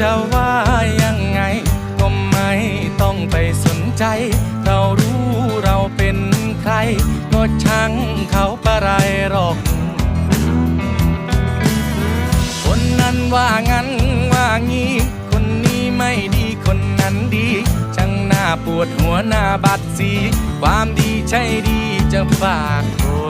จะว่ายังไง ก็ไม่ต้องไปสนใจ เรารู้เราเป็นใคร ก็ช่างเขาประไรหรอก คนนั้นว่างั้นว่างี้ คนนี้ไม่ดีคนนั้นดีช่างหน้าปวดหัวหน้าบัดสี ความดีใช่ดีจะฝากคน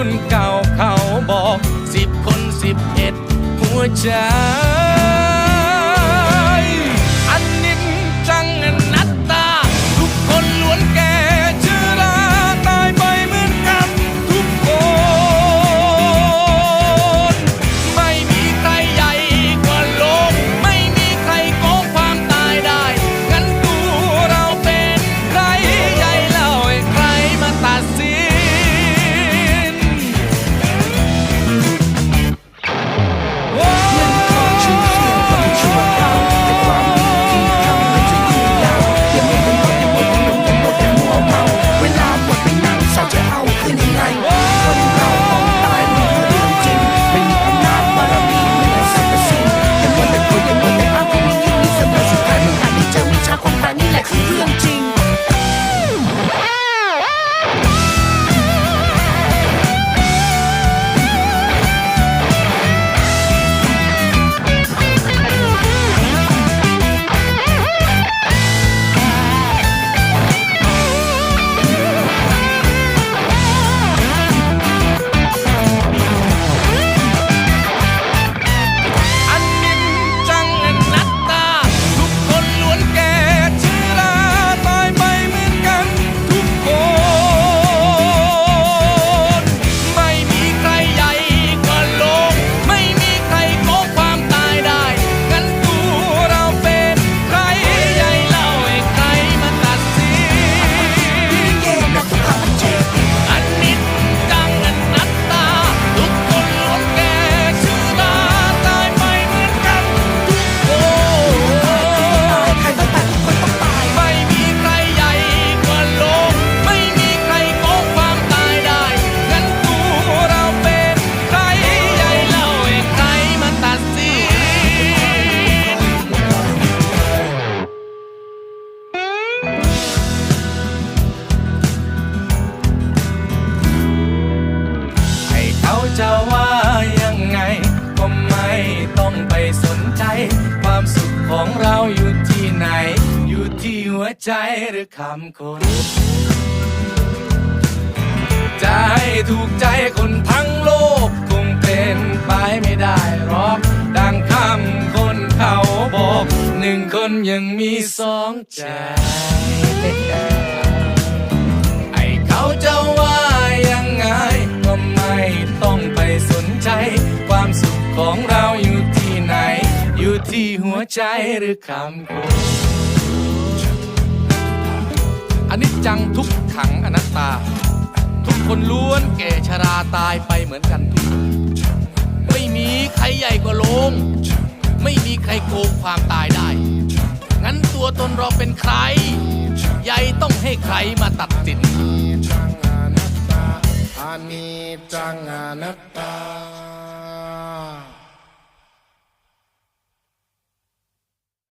รุ่นเก่าเขาบอกสิบคนสิบเอ็ดหัวใจ ใจหรือคำคนจะให้ถูกใจคนทั้งโลก คงเป็นไปไม่ได้หรอก ดังคำคนเขาบอก หนึ่งคนยังมีสองใจ ไอ้เขาจะว่ายังไง ก็ไม่ต้องไปสนใจ ความสุขของเราอยู่ที่ไหน อยู่ที่หัวใจหรือคำพูด อันนี้จังทุกขังอนัตตา ทุกคนล้วนแก่ชราตายไปเหมือนกันทุกคนไม่มีใครใหญ่กว่าโลง ไม่มีใครโกงความตายได้ งั้นตัวตนเราเป็นใคร ใหญ่ต้องให้ใครมาตัดสินアニจจังอนัตตา